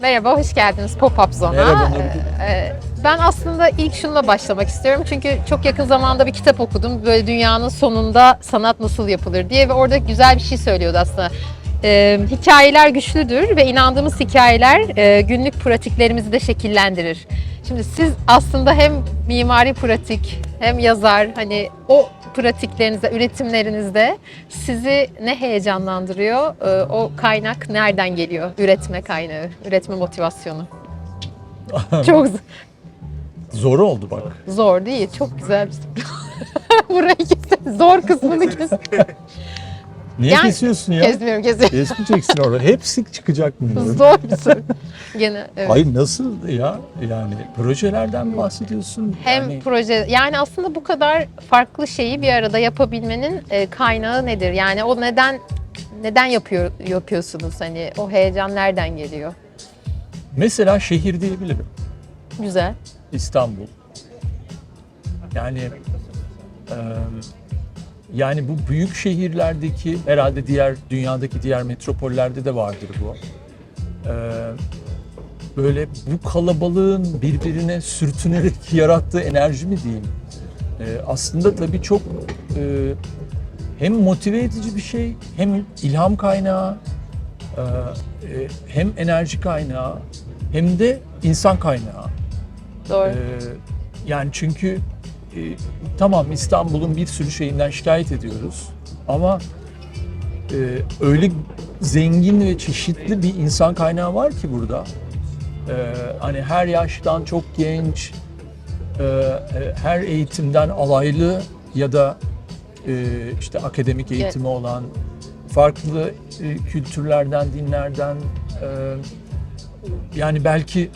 Merhaba, hoş geldiniz Pop-Up Zone'a. Merhaba, Ee, e, Ben aslında ilk şununla başlamak istiyorum. Çünkü çok yakın zamanda bir kitap okudum. Böyle dünyanın sonunda sanat nasıl yapılır diye ve orada güzel bir şey söylüyordu aslında. Ee, hikayeler güçlüdür ve inandığımız hikayeler e, günlük pratiklerimizi de şekillendirir. Şimdi siz aslında hem mimari pratik hem yazar hani o pratiklerinizde, üretimlerinizde sizi ne heyecanlandırıyor? Ee, o kaynak nereden geliyor? Üretme kaynağı, üretme motivasyonu. Çok Zor oldu bak. zor değil, çok güzel bir soru. Burayı kesin. Zor kısmını kes. Niye Yani- kesiyorsun ya? Kesmiyorum, kesmiyorum. Kesmeyeceksin orada. Hepsi çıkacak bunların. Zor bir soru. Gene evet. Hayır nasıl ya? Yani projelerden mi bahsediyorsun? Hem yani, proje yani aslında bu kadar farklı şeyi bir arada yapabilmenin e, kaynağı nedir? Yani o neden neden yapıyor yapıyorsunuz? Hani o heyecan nereden geliyor? mesela şehir diyebilirim. Güzel. İstanbul. Yani e, yani bu büyük şehirlerdeki herhalde diğer dünyadaki diğer metropollerde de vardır bu. E, böyle bu kalabalığın birbirine sürtünerek yarattığı enerji mi diyeyim? E, aslında tabii çok e, hem motive edici bir şey, hem ilham kaynağı, e, e, hem enerji kaynağı, hem de insan kaynağı. Doğru. Ee, yani çünkü e, tamam İstanbul'un bir sürü şeyinden şikayet ediyoruz ama e, öyle zengin ve çeşitli bir insan kaynağı var ki burada. Ee, hani her yaştan çok genç, e, e, her eğitimden alaylı ya da e, işte akademik eğitimi olan, farklı e, kültürlerden, dinlerden e, yani belki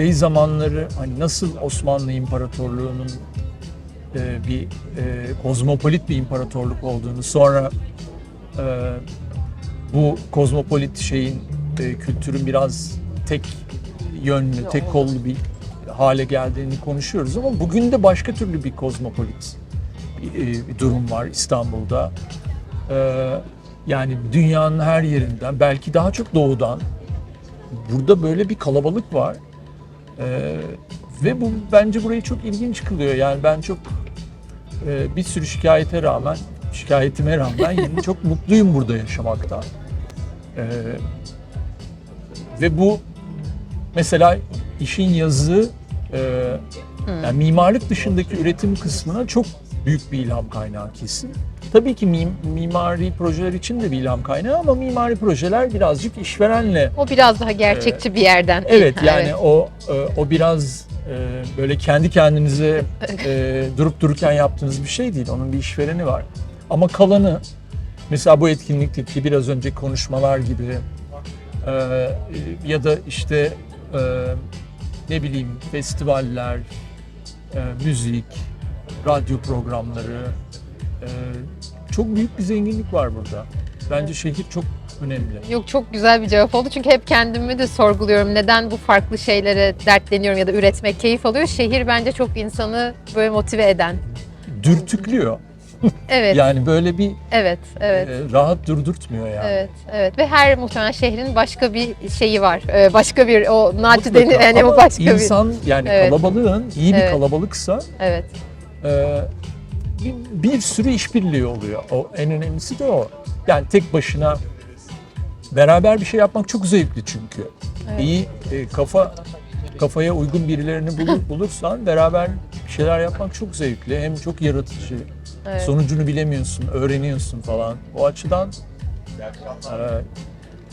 şey zamanları hani nasıl Osmanlı İmparatorluğu'nun e, bir e, kozmopolit bir imparatorluk olduğunu sonra e, bu kozmopolit şeyin e, kültürün biraz tek yönlü, tek kollu bir hale geldiğini konuşuyoruz ama bugün de başka türlü bir kozmopolit bir, e, bir durum var İstanbul'da. E, yani dünyanın her yerinden belki daha çok doğudan burada böyle bir kalabalık var. Ee, ve bu bence burayı çok ilginç kılıyor. Yani ben çok e, bir sürü şikayete rağmen, şikayetime rağmen yine çok mutluyum burada yaşamaktan. Ee, ve bu mesela işin yazı, e, yani mimarlık dışındaki üretim kısmına çok büyük bir ilham kaynağı kesin. Tabii ki mim- mimari projeler için de bir ilham kaynağı ama mimari projeler birazcık işverenle O biraz daha gerçekçi bir yerden. Evet yani Evet. o e, o biraz e, böyle kendi kendinize e, durup dururken yaptığınız bir şey değil. Onun bir işvereni var. Ama kalanı mesela bu etkinlikteki biraz önce konuşmalar gibi e, ya da işte e, ne bileyim festivaller, e, müzik, radyo programları e, çok büyük bir zenginlik var burada. Bence şehir çok önemli. Yok çok güzel bir cevap oldu çünkü hep kendimi de sorguluyorum. Neden bu farklı şeylere dertleniyorum ya da üretmek keyif alıyor? Şehir bence çok insanı böyle motive eden. Dürtüklüyor. Evet, Yani böyle bir evet, evet. e, rahat durdurtmuyor yani. Evet, evet ve her muhtemelen şehrin başka bir şeyi var. Ee, başka bir o Mutlaka. nacidenin yani Ama o başka bir. insan yani Evet. kalabalığın iyi bir Evet. kalabalıksa Evet. e, bir, bir sürü işbirliği oluyor. O en önemlisi de o. Yani tek başına beraber bir şey yapmak çok zevkli çünkü. Evet. İyi e, kafa kafaya uygun birilerini bulur, bulursan beraber bir şeyler yapmak çok zevkli. Hem çok yaratıcı. Evet. Sonucunu bilemiyorsun, öğreniyorsun falan. O açıdan e,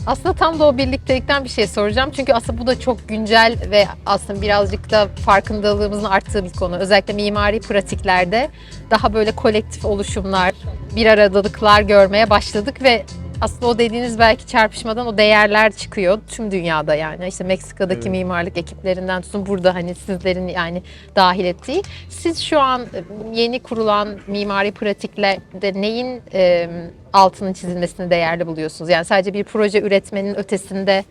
Aslında tam da o birliktelikten bir şey soracağım. Çünkü aslında bu da çok güncel ve aslında birazcık da farkındalığımızın arttığı bir konu. Özellikle mimari pratiklerde daha böyle kolektif oluşumlar, bir aradalıklar görmeye başladık ve aslında o dediğiniz belki çarpışmadan o değerler çıkıyor tüm dünyada yani. İşte Meksika'daki Evet. mimarlık ekiplerinden tutun burada hani sizlerin yani dahil ettiği. Siz şu an yeni kurulan mimari pratiklerde neyin e, altının çizilmesini değerli buluyorsunuz? Yani sadece bir proje üretmenin ötesinde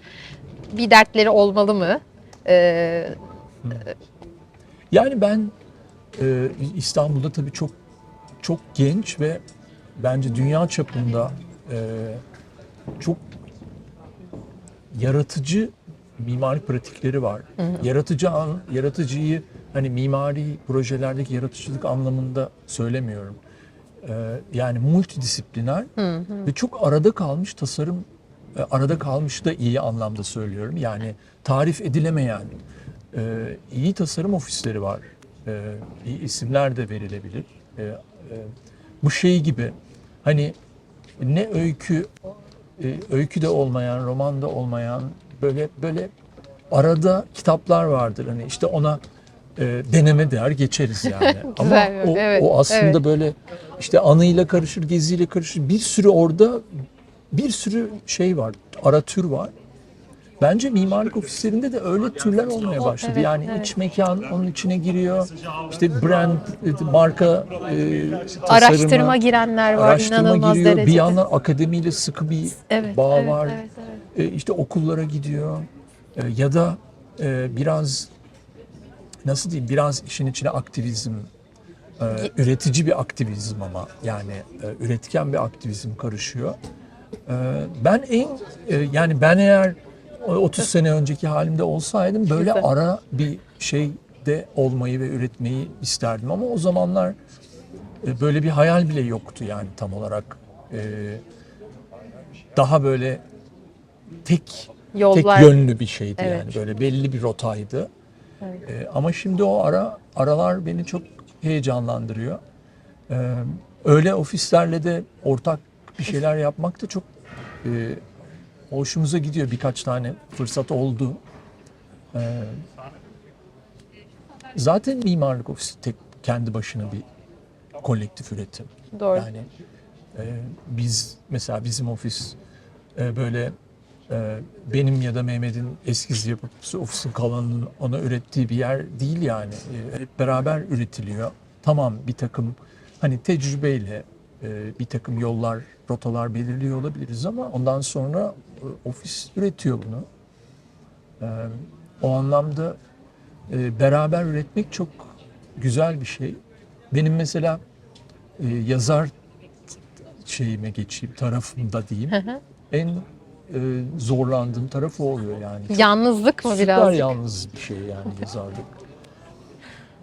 bir dertleri olmalı mı? E, Yani ben e, İstanbul'da tabii çok çok genç ve bence dünya çapında e, çok yaratıcı mimari pratikleri var. Yaratıcı an, yaratıcıyı hani mimari projelerdeki yaratıcılık anlamında söylemiyorum. Ee, yani multidisipliner ve çok arada kalmış tasarım e, arada kalmış da iyi anlamda söylüyorum. Yani tarif edilemeyen e, iyi tasarım ofisleri var. E, iyi isimler de verilebilir. E, e, bu şey gibi hani ne öykü e, öykü de olmayan, roman da olmayan böyle böyle arada kitaplar vardır. Hani işte ona e, deneme der geçeriz yani. Ama o, evet, o aslında evet. böyle işte anıyla karışır, geziyle karışır. Bir sürü orada bir sürü şey var, ara tür var. Bence mimarlık ofislerinde de öyle türler olmaya başladı. evet, yani evet. iç mekan onun içine giriyor. İşte brand, e, marka e, tasarımı, Araştırma girenler var araştırma inanılmaz giriyor. derecede. Bir yandan akademiyle sıkı bir evet, bağ evet, var. evet, evet. E, işte okullara gidiyor. E, ya da e, biraz nasıl diyeyim biraz işin içine aktivizm e, üretici bir aktivizm ama yani e, üretken bir aktivizm karışıyor. E, ben en e, yani ben eğer 30 sene önceki halimde olsaydım böyle ara bir şeyde olmayı ve üretmeyi isterdim ama o zamanlar e, böyle bir hayal bile yoktu yani tam olarak. E, daha böyle tek Yollar. tek yönlü bir şeydi Evet. yani böyle belli bir rotaydı. Evet. Ee, ama şimdi o ara aralar beni çok heyecanlandırıyor. Öyle ofislerle de ortak bir şeyler yapmak da çok e, hoşumuza gidiyor. Birkaç tane fırsat oldu. Ee, zaten mimarlık ofisi tek kendi başına bir kolektif üretim. Doğru. Yani e, biz mesela bizim ofis e, böyle e, benim ya da Mehmet'in eskiz yapıp ofisin kalanının ona ürettiği bir yer değil yani. E, hep beraber üretiliyor. Tamam bir takım hani tecrübeyle bir takım yollar, rotalar belirliyor olabiliriz ama ondan sonra e, ofis üretiyor bunu. E, o anlamda e, beraber üretmek çok güzel bir şey. Benim mesela e, yazar şeyime geçeyim tarafımda diyeyim. en zorlandığım tarafı oluyor yani. Çok Yalnızlık mı süper biraz? yalnız bir şey yani yazarlık.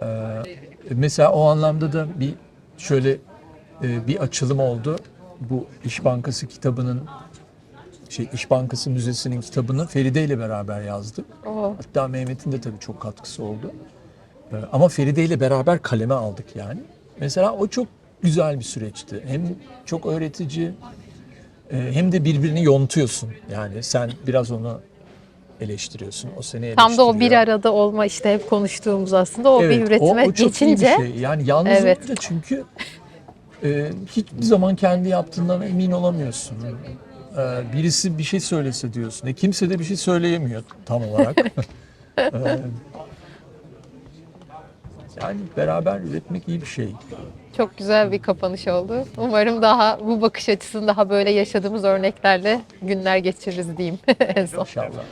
Ee, mesela o anlamda da bir şöyle bir açılım oldu. Bu İş Bankası kitabının şey İş Bankası Müzesi'nin kitabını Feride ile beraber yazdık. Oo, Hatta Mehmet'in de tabii çok katkısı oldu. Ee, Ama Feride ile beraber kaleme aldık yani. Mesela o çok güzel bir süreçti. Hem çok öğretici e, hem de birbirini yontuyorsun. Yani sen biraz onu eleştiriyorsun. O seni eleştiriyor. Tam da o bir arada olma işte hep konuştuğumuz aslında o bir Evet, üretime o, o çok iyi bir geçince şey. Yani yalnız Evet. çünkü e, hiçbir zaman kendi yaptığından emin olamıyorsun. E, birisi bir şey söylese diyorsun. E, kimse de bir şey söyleyemiyor tam olarak. E, yani beraber üretmek iyi bir şey. çok güzel bir kapanış oldu. Umarım daha bu bakış açısını daha böyle yaşadığımız örneklerle günler geçiririz diyeyim en son. İnşallah.